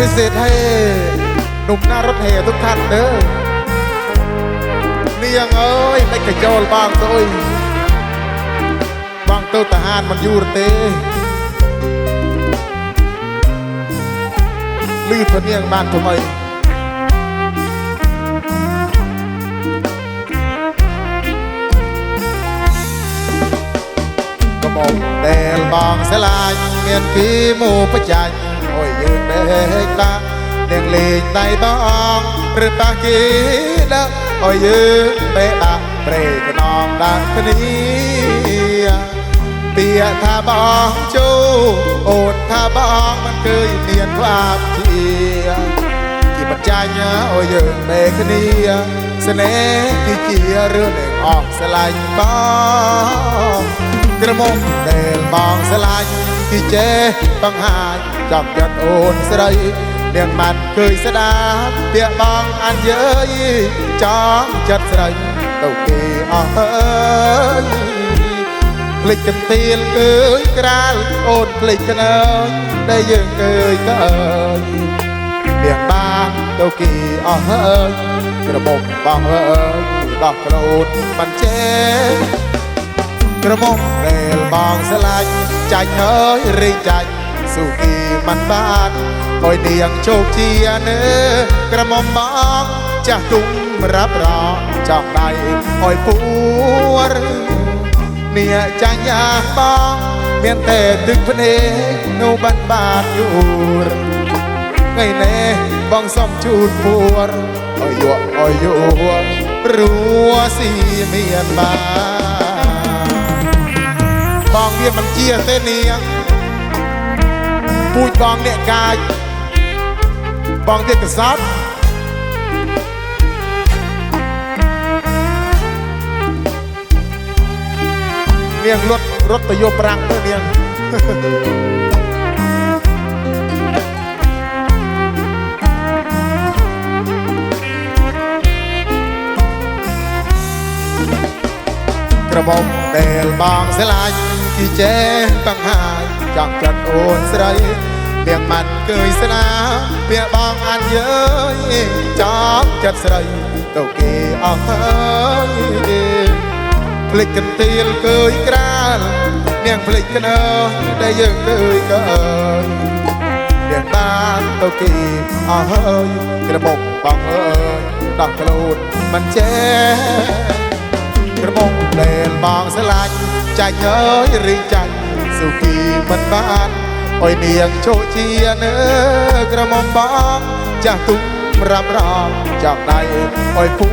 ពិសេសហេនំណារត់ហេទុកខាត់ទៅនាងអើយមិនកយល់បងទៅអុយបងទៅតាហានមិនយូរទេលឺធនាងបានថ្មីកំបងដែលបងស្រឡាញ់មានពីមូបច្ចាញ់ យយើងដេកដាក់នឹងលេងដៃបងឬប៉ះគេដាក់អោយយើងពេលដាក់ព្រេកណងដាក់គ្នាពាក្យថាបងជូអូនថាបងមិនเคយមានបាបជាគេបច្ចាញអោយយើងពេលគ្នាស្នេហ៍គឺជារឿងដែលអស់ស្រឡាញ់បងក្រមុំដែលបងស្រឡាញ់ ពីចេះបង្ហាញចាប់ចិត្តអូនស្រីនាងបានឃើញស្ដាប់ពាក្យបងអានយើយចង់ចិត្តស្រីទៅគេអស់ហើយភ្លេចទាំងទៀលគឺក្រាលអូនភ្លេចក្នើយដែលយើងឃើញទៅអើយនាងបានទៅគេអស់ហើយក្រមុំបងអើយដោះក្រូតមិនចេះ ក្រមុំពេលបងស្លាញ់ចាញ់ហើយរីចាញ់សុគីមិនបានអុយនាងជោគជានៅក្រមុំបងចាស់ទុំរាប់រងចង់ដៃអុយពួរនាងចាញ់អាបងមានតែទឹកភ្នែកនៅបាត់បាត់យូរថ្ងៃនេះបងសុំជូនពួរអុយយកអុយយករួសីមានបាន បងវាមិនជាទេនាងពូជបងអ្នកកាយបងទៀតកសត់នាងលត់រត់ទៅយកប្រាំងទៅនាងក្រមុំដែលបងស្រឡាញ់ ពីចែងបង្ហាញចង់ចិត្តអូនស្រីពៀងមាត់គើយស្នាពៀបងអានយើយចង់ចិត្តស្រីទៅគេអស់ហើយភ្លេចកន្ទាលគើយក្រាលនាងភ្លេចកណើដែលយើងគើយកើនាងបានទៅគេអស់ហើយក្រមុំបងអើយដោះខ្លួនមិនចេះក្រមុំដែលបងស្លាច់ ចាញ់អើយរីចាញ់សុខីមិនបានអុយនាងជោជានៅក្រមុំបងចាស់ទុំរាំរងចောက်ដៃអុយពួ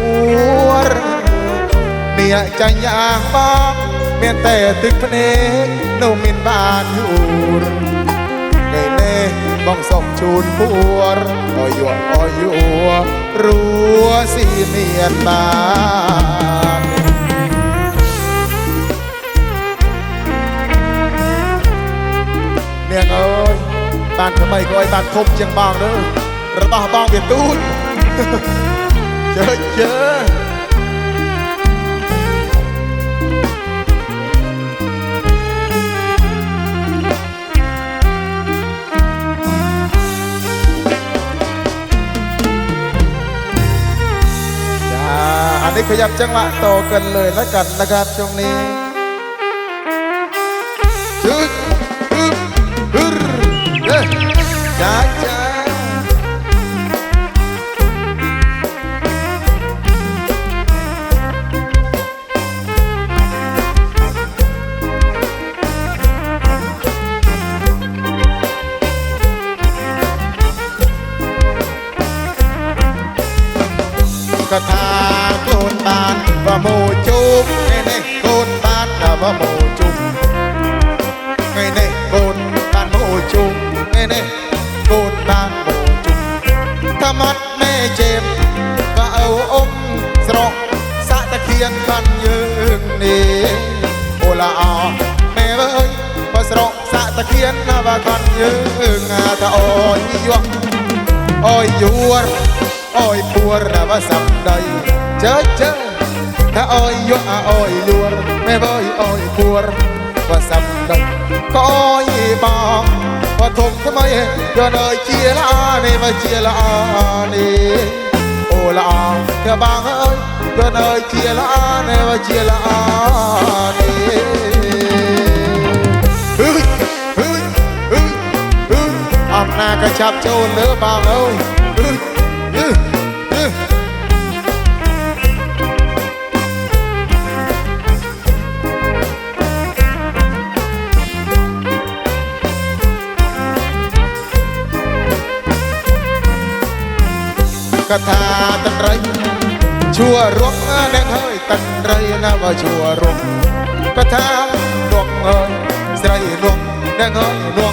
រនាងចាញ់អាបងមានតែទឹកភ្នែកនោះមានបានយូរពេលនេះបងសុំជូនពួរអុយយួរអុយយួររួសីមានបាន มียงเอ้ยบ้านทำไมก็ไอ้บ้านคมเชียงบางเด้อระบ้าบ้างเบียดตูดเจอเจออันนี้ขยับจังหวะโตกันเลยแล้วกันนะครับช่วงนี้ชึก นถ้าโอ้ยยวง โอ้ยยัวโอ้ยปัวระว่าสับใดเจอเจอถ้าโอ้ยยัวโอ้ยยัวไม่บ่อยโอ้ยปัวว่ ណាចក៏ចាប់ចូលលើបងអើយហឺហឺហឺកថាតន្ត្រីជួរងអ្នកហើយតន្ត្រីណាបើជួរងកថារងហើយស្រីរងអ្នកហើយរ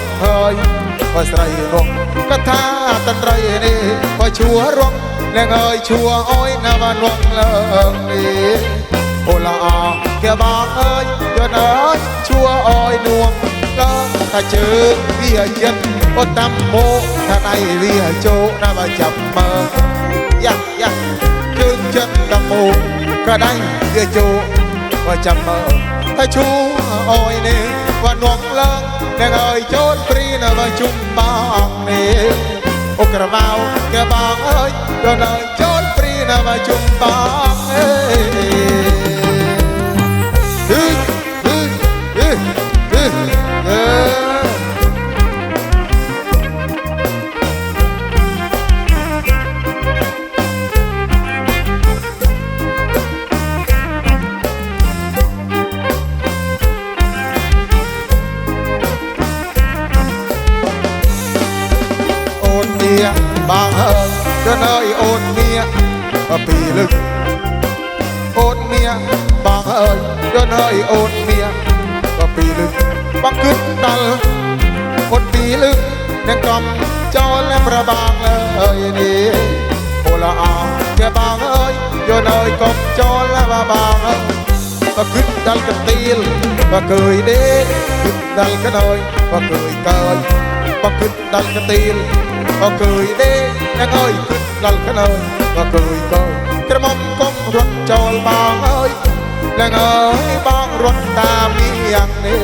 ងហើយ បើស្រីរងកថាតន្ត្រីនេះបើជួរងអ្នកហើយជួអយណាបើរងឡើងនេះអូឡាអគេបងអើយយន់អើយជួអយនួងឡើងថាជើងវាចិត្តអូតាមម៉ូថាដៃវាជោណាបើចាប់មើលយ៉ាយ៉ាជើងចិត្តដំមូក៏ដៃវាជោក៏ចាំមើលថាឈូអយនេះក៏នំឡើងនឹងអើយចូលព្រីនៅបើជុំ បងនេះអូក្រវ៉ាវគេបងអើយក៏នៅចូលព្រីនៅបើជុំបងអេហឺ លឹកអូនមៀបងហើយទៅនៅអូនមៀពីលឹកបងគិតដល់អូនពីលឹកនឹងកំចោលប្របងហើយនេះអូឡាអគេបងអើយយកនៅកំចោលប្របងហើយបើគិតដល់កទៀលបើកើយដេគិតដល់កណយបើកើយកើយបើគិតដល់កទៀលបើកើយដេអ្នកអើយគិតដល់កណយបើកើយកើយ ក្រមុំកុំរត់ចូលបងអើយអ្នកអើយបងរត់តាមនាងនេះ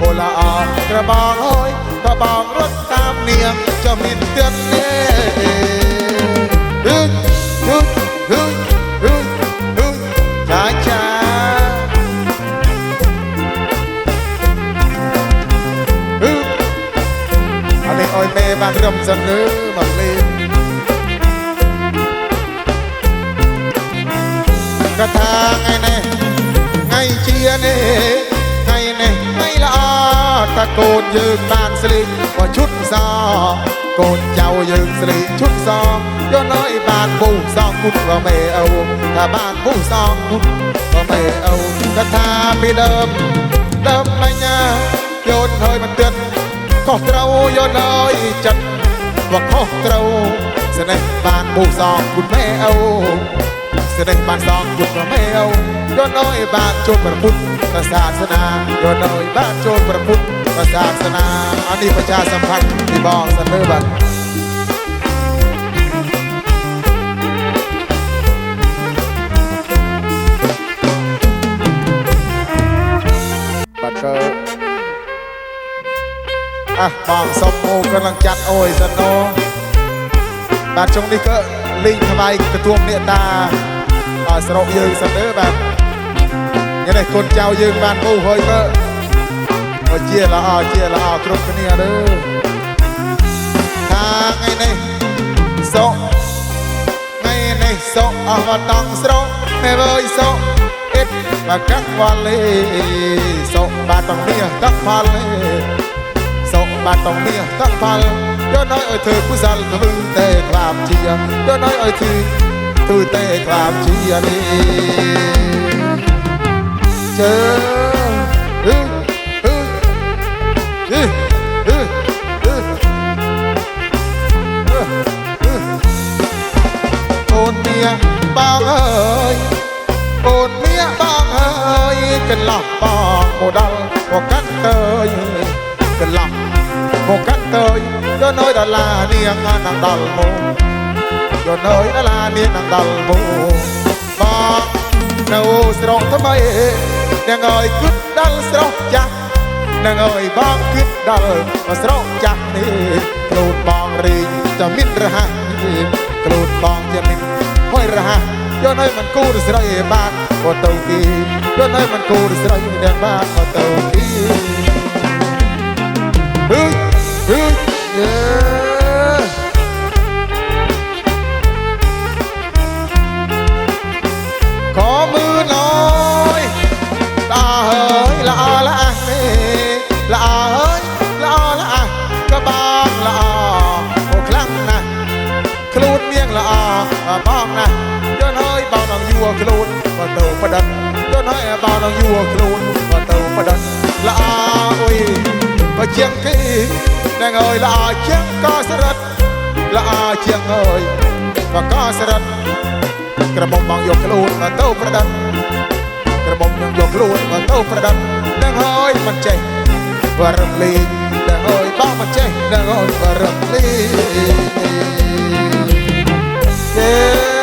អូឡាអក្របងអើយក៏បងរត់តាមនាងចាំមានទៀតនេះហឹហឹហឹហឹហឹចាចាអឺអានេះអោយមេបានរំសិនលើមកលេ កថាថ្ងៃនេះថ្ងៃជានេះថ្ងៃនេះថ្ងៃល្អតាកូនយើងបានស្លីក៏ឈុតសកូនចៅយើងស្លីឈុតសយកនៅឲ្យបានពូសងគុតក៏មេអូថាបានពូសងគុតក៏មេអូកថាពីដើមដើមមិញណាយោនហើយមិនទៀតខុសត្រូវយកនៅចិត្តว่าខុសត្រូវស្នេហ៍បានបូសងគុណម៉ែអូ សិរិបានសងគុណប្រមេវយល់អើយបានចូលប្រពុតសាសនាយល់អើយបានចូលប្រពុតសាសនាអានេះប្រជាសម្ផាត់ពីបងសនើបាត់បាត់ទៅអះបងសុំអូកំពុងចាត់អូយសនោបាទចុងនេះក៏លេងថ្វាយទទួលមេត្តា អស់ស្រុកយើងសិនទៅបាទញ៉ែនេះកូនចៅយើងបានពូហើយក៏ក៏ជាល្អជាល្អគ្រប់គ្នាទៅថាថ្ងៃនេះសុកថ្ងៃនេះសុកអស់វត្តងស្រុកមេវើយសុកអ៊ិតបាកាក់វ៉ាលេសុកបាទតងនេះតាក់ផលលេសុខបាត់តងមាសតាក់ផលយកណយឲ្យធ្វើគុសលធ្វើតែក្លាបជាយកណយឲ្យធ្វើ ធ្វើតែក្លាបជានេះជើអឺអឺអឺអឺអឺអូនមាបងអើយអូនមាបងអើយកន្លោះបងមកដល់ម ក៏នៅដលាមានដង្ដល់ហូមកនៅស្រុកថ្មីទាំងអើយគិតដល់ស្រុកចាស់នឹងអើយបងគិតដល់មកស្រុកចាស់នេះខ្លួនបងរីងតែមានរហ័សខ្លួនបងជាមានហើយរហ័សយកឲ្យមិនគូរស្រីបានមកទៅទីយកឲ្យមិនគូរស្រីទាំងបានមកទៅទីអឺអឺ ដិតយន់ហើយបងនឹងយួរខ្លួនក៏ទៅប្រដិតល្អអុយបើជាងគេនឹងអើយល្អជាងក៏ស្រិតល្អជាងអើយបើក៏ស្រិតក្រមុំបងយកខ្លួនក៏ទៅប្រដិតក្រមុំនឹងយកខ្លួនក៏ទៅប្រដិតនឹងហើយមិនចេះវរំលីងនឹងហើយបងមិនចេះនឹងហើយវរំលីង Yeah.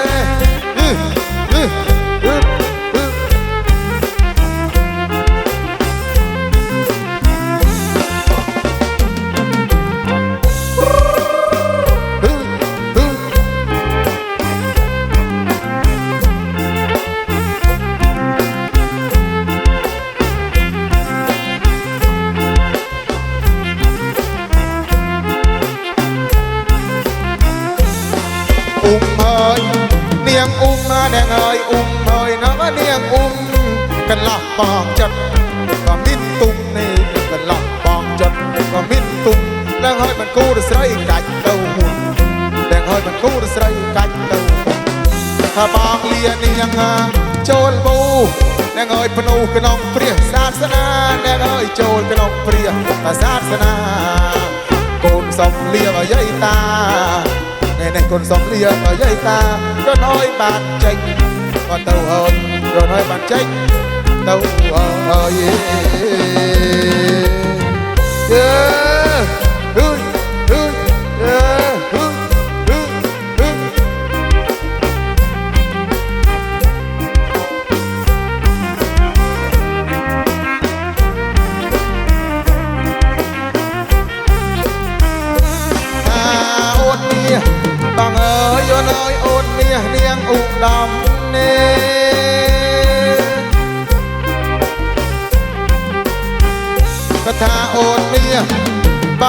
បងចិត្តក៏មានទុំនេះកន្លះបងចិត្តក៏មានទុំឡើងហើយមិនគូរស្រីកាច់ទៅមុនឡើងហើយមិនគូរស្រីកាច់ទៅមុនថាបងលានាងចូលបូនាងអើយភ្នូក្នុងព្រះសាសនានាងអើយចូលក្នុងព្រះសាសនាកូនសំលៀបឲ្យយាយតានេះនេះគុណសំលៀងឲ្យយាយតាយកនឲ្យបានចេញក៏ទៅហើយយកនឲ្យបានចេញ ទៅហើយយេហឺហឺហឺហឺហឺហឺអាអូនមា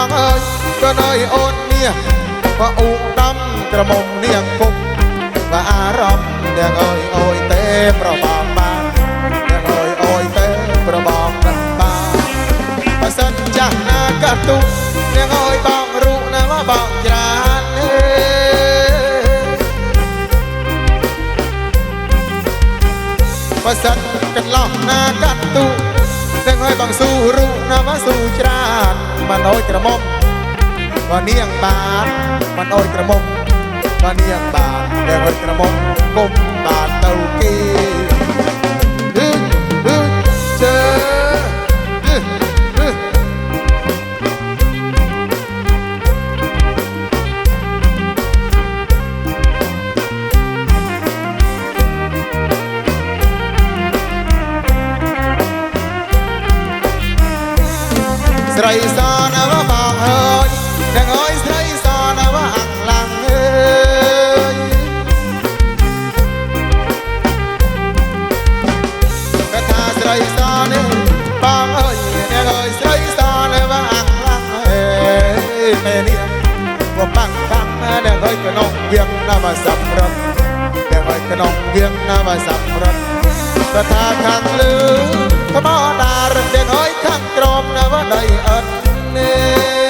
ងអើយយកនឲ្យអូនមាសក៏ឧត្តមក្រមុំនាងពុកបើអារម្មណ៍ទាំងអើយអូយទេប្របងបានទាំងអើយអូយទេប្របងនឹងបានបើសិនចាស់ណាក៏ទុកទាំងអើយបងរូបណាមកបងច្រើនទេបើសិនកន្លោះណាកាត់ទុកទាំងអើយបងស៊ូរូបណាមកស៊ូច្រើន មិនអើយក្រមុំក៏នាងបានមិនអើយក្រមុំក៏នាងបានតែអើយក្រមុំគុំបានទៅគេ អើយទាំងអើយស្រីសណាវអាំងឡាំងអើយកថាស្រីសនេះបងអើយអ្នកអើយស្រីសនេះបងអាំងឡាំងអេមេនេះមកបាំងបាំងអ្នកអើយក្នុងវៀងណាមកសម្រាប់អ្នកអើយក្នុងវៀងណាមកសម្រាប់កថាខាងលើធម្មតារឹកអ្នកអើយខាងក្រមណាមកដៃអត់នេះ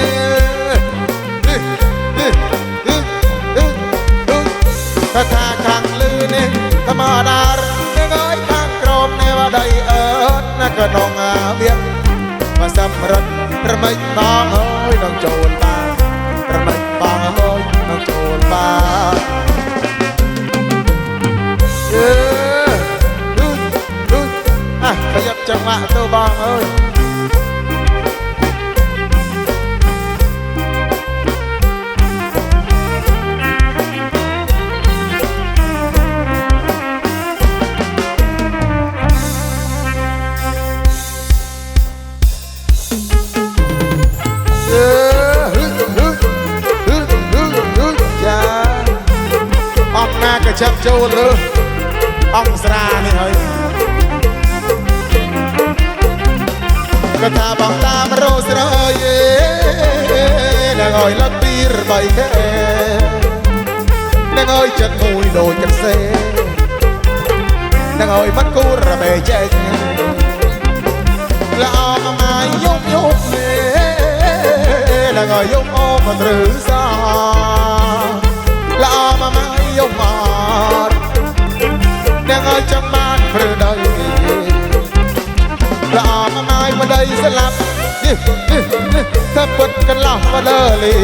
កថាខាងលើនេះធម្មតានឹងអើយខាងក្រមនេះវដៃអើតណាក៏នងអាវៀងមកសម្រិតប្រមិចបងអើយនឹងចូលបានប្រមិចបងអើយនឹងចូលបានយេឌុយឌុយអាខยับចង្វាក់ទៅបងអើយ អឺហឺហឺហឺហឺហឺយ៉ាអង្គណាក៏ចាប់ចូលលើអង្គស្រានេះហើយក៏ថាបងតាមរោស្រ័យនឹងអើយលត់ពីរបីខែនឹងអើយចិត្តមួយដូចកសេនឹងអើយមិនគូរបែចេញល្អមកម៉ាយយប់យប់នេះនឹ ងអើយយប់អមត្រឹសាល្អមកម៉ាយយប់មកនឹងអើយចាំបានព្រឺដីល្អមកម៉ាយម្ដីស្លាប់នេះនេះនេះថាពុតកន្លោះមកលើលី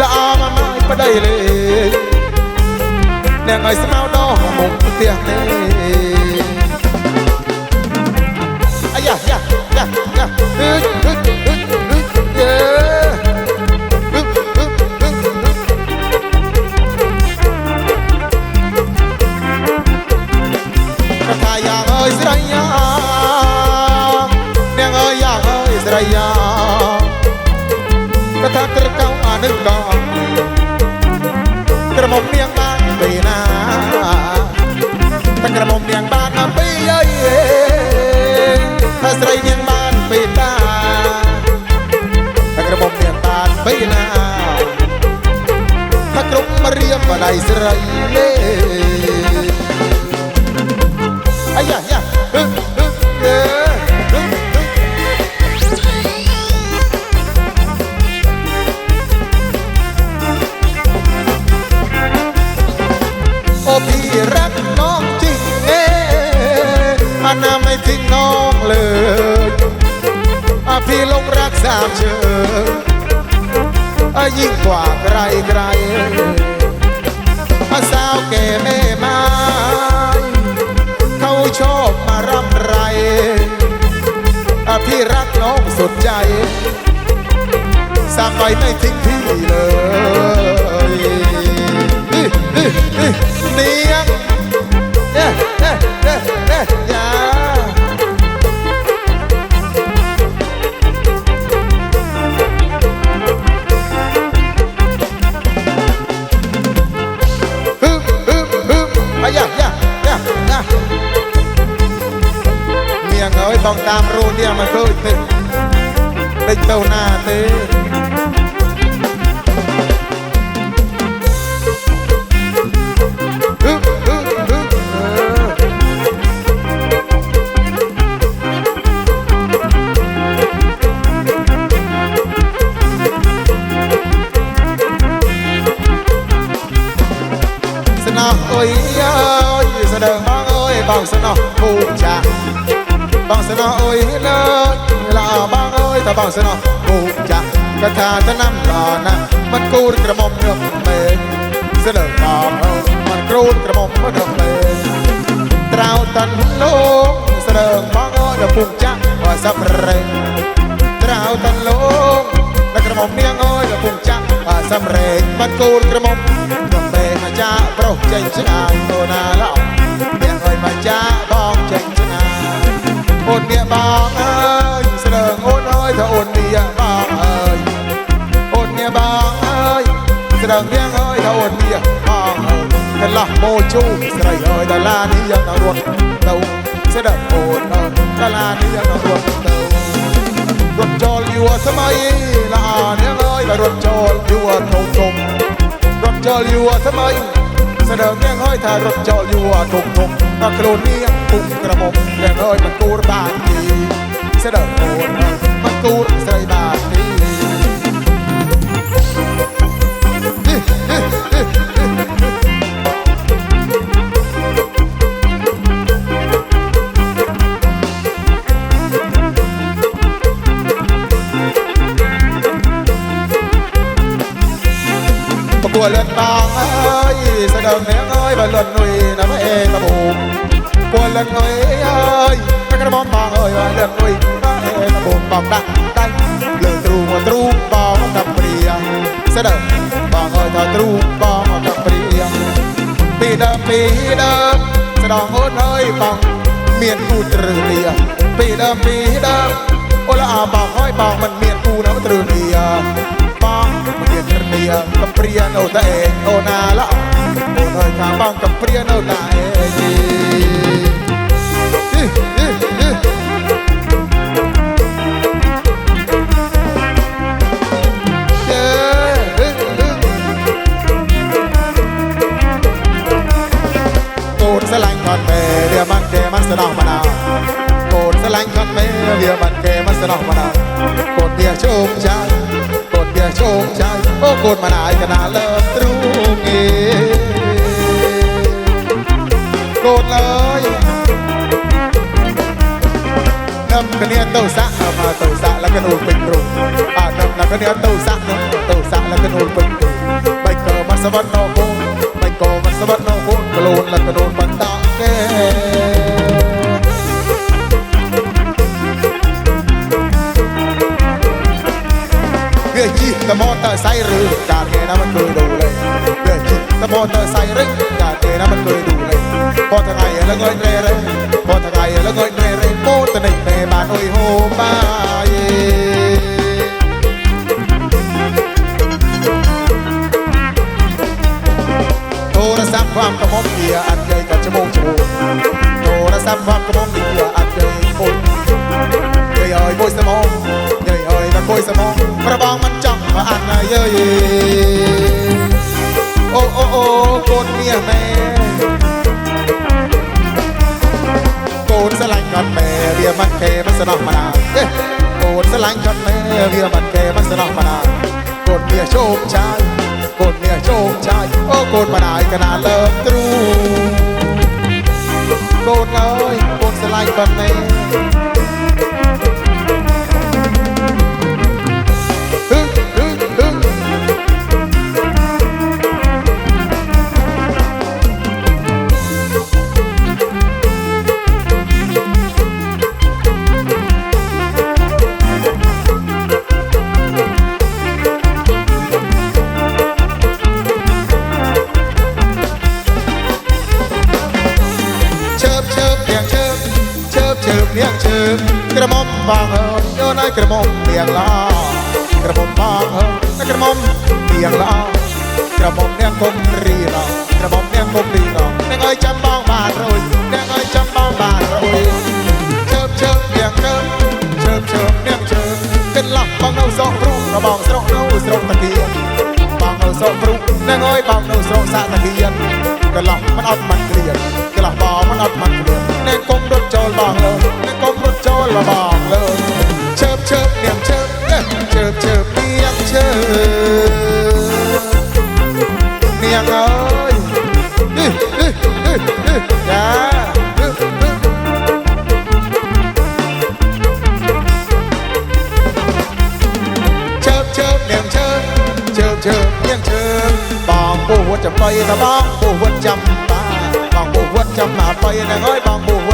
ល្អមកម៉ាយប្ដីលេនឹងឲ្យស្មៅដោះមុខផ្ទះនេះ con ណាំដល់ណាមិនគូរក្រមុំរឹបមេស្លើបងអើយមិនគ្រូនក្រមុំរឹបមេត្រៅតាន់លោកស្លើបងអើយដល់ពូចាស់បើសាប់រែងត្រៅតាន់លោកដល់ក្រមុំនាងអើយដល់ពូចាស់បើសាប់រែងមិនគូរក្រមុំរឹបមេអាចារ្យប្រុសចេញឆ្ងាយទៅណាឡោនាងអើយមកចាបងចេញឆ្ងាយអូនមាបងអើយ ស្រើងរៀងអើយថាអូនមាបងអើយកន្លះម៉ូជូស្រីអើយដុល្លារនេះយ៉ាងដល់រត់ទៅស្ដាប់អូនអើយដុល្លារនេះយ៉ាងដល់រត់ទៅរត់ចូលយួរសម័យល្អនាងអើយតែរត់ចូលយួរធំធំរត់ចូលយួរសម័យស្ដើងនាងហើយថារត់ចោលយូរធំធំតែខ្លួននាងពុកក្រមុំនាងហើយមិនគូរបានទីស្ដើងអូនមិនគូរ ប្រគួរលឿនបងអើយស្ដើងនាងអើយបើលឿននុយណាស់អេតបូមគួរលឿននុយអើយតែក្រមុំបងអើយបើលឿននុយអេតបូមបងដាក់ដៃលើទ្រូងទ្រូងបងដាក់ព្រាស្ដើងបងអើយថាទ្រូងបងដាក់ព្រាពីដើមពីដើមស្ដងអូនអើយបងមានគូត្រឹសលាពីដើមពីដើមអូឡាបងអើយបងមិនមានគូនៅទ្រនីបងមក ទៀតទ្រនីកំព្រានៅតែអូណាឡអូនអើយខាបងកំព្រានៅតែជីកូនស្រឡាញ់ខាត់មេវាមិនគេមិនស្ដោះមណៅកូនស្រឡាញ់ខាត់មេវាមិនគេមិនស្ដោះមណៅកូនវាជោគចាយកូនវាះជោគជ័យអូកូនម្ដាយកណាលើទ្រូងងាកូនអើយនំគ្នាទៅសាក់មកទៅសាក់លកនូលពេញព្រំអានំនំគ្នាទៅសាក់នំទៅសាក់លកនូលពេញព្រំបៃកមកសវណ្ណោគូបៃកមកសវណ្ណោគូក្លូនលកនូលបន្តគេ តមតសៃឬកាគេណាមិនគួយដូលេវាជិតតមតសៃរេកាគេណាមិនគួយដូលេពតថ្ងៃឥឡូវងុយត្រេរេពតថ្ងៃឥឡូវងុយត្រេរេពោតនេះពេលបានអុយហូបាយទូរស័ព្ទខ្វាំកមុំជាអត់ជ័យក៏ឈ្មោះឈ្មោះទូរស័ព្ទខ្វាំកមុំជាអត់ជ័យពុយយាយអើយមួយសមងយាយអើយតែគួយសមងប្របងមិន អានណាយាយអូអូអូកូនមាសម៉ែកូនស្រឡាញ់គាត់មែវាមិនគេមិនស្នោះមណាទេកូនស្រឡាញ់គាត់មែវាមិនគេមិនស្នោះមណាកូនមាសជោគចាយកូនមាសជោគចាយអូកូនមិនអាយកណាលើកទ្រូកូនអើយកូនស្រឡាញ់គាត់មែ ងជើបក្រមុំបងអើយយកនៅក្រមុំទៀងឡក្រមុំបងអើយនៅក្រមុំទៀងឡក្រមុំនាងគុំរីឡក្រមុំនាងគុំរីឡនាងអើយចាំបងបានរួយនាងអើយចាំបងបានរួយជើបជើបទៀងជើបជើបជើបទៀងជើបគិនឡោះបងនៅសក់រូរបងស្រុកនៅស្រុកតាគៀនបងនៅសក់ព្រុកនឹងអើយបងនៅស្រុកសាតាគៀនកន្លោះមិនអត់មិនគ្រៀនកន្លោះបងមិនអត់មិនគ្រៀនអ្នកគុំរត់ចូលបងលើអ្នកគុំរត់ ចូលបងលើជើបជើបនាងជើបជើបជើបនាងជើបនាងអើយហឹហឹហឹហឹយ៉ាហឹហឹជើបជើបនាងជើបជើបជើបនាងជើបបងពូវត្តចំបៃតបងពូវត្តចំបាបងពូវត្តចំណាបៃនឹងអើយបងពូវត្តចំបា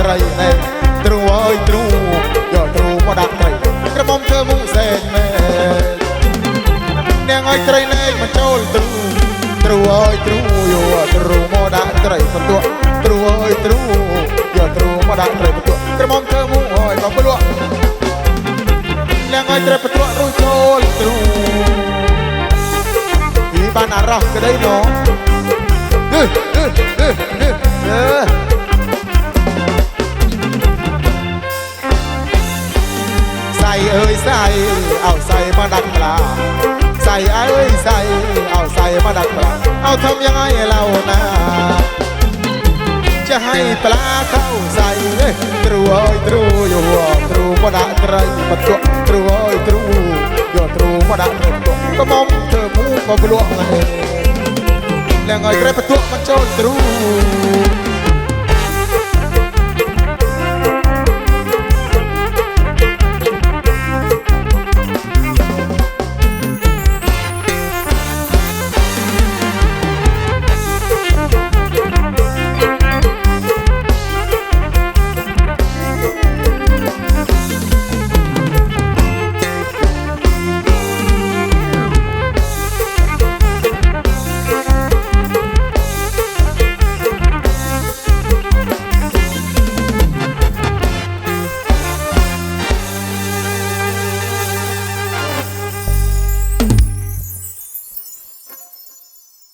ត្រីមែនទ្រូអើយទ្រូយកទ្រូមកដាក់ត្រីក្រមុំធ្វើមុខសែនមែននាងអើយត្រីលែងមកចូលទ្រូទ្រូអើយទ្រូយកទ្រូមកដាក់ត្រីសន្ទក់ទ្រូអើយទ្រូយកទ្រូមកដាក់ត្រីបន្ទក់ក្រមុំធ្វើមុខអើយបងព្រោះនាងអើយត្រីបន្ទក់រួចចូលទ្រូពីបានអារោះក្តីនោះអឺអឺអឺអឺ អើយសៃអោសៃមកដាក់ក្លាសៃអើយសៃអោសៃមកដាក់ក្លាអោធ្វើយ៉ាងឲ្យឡៅណាចាឲ្យប្លាកោសៃទ្រូអើយទ្រូយោទ្រូមកដាក់ត្រីមកជក់ទ្រូអើយទ្រូយោទ្រូមកដាក់ត្រីជក់កុំធ្វើមូក៏ភ្លក់ណាស់ឡើងឲ្យក្រែបទួកមកចូលទ្រូ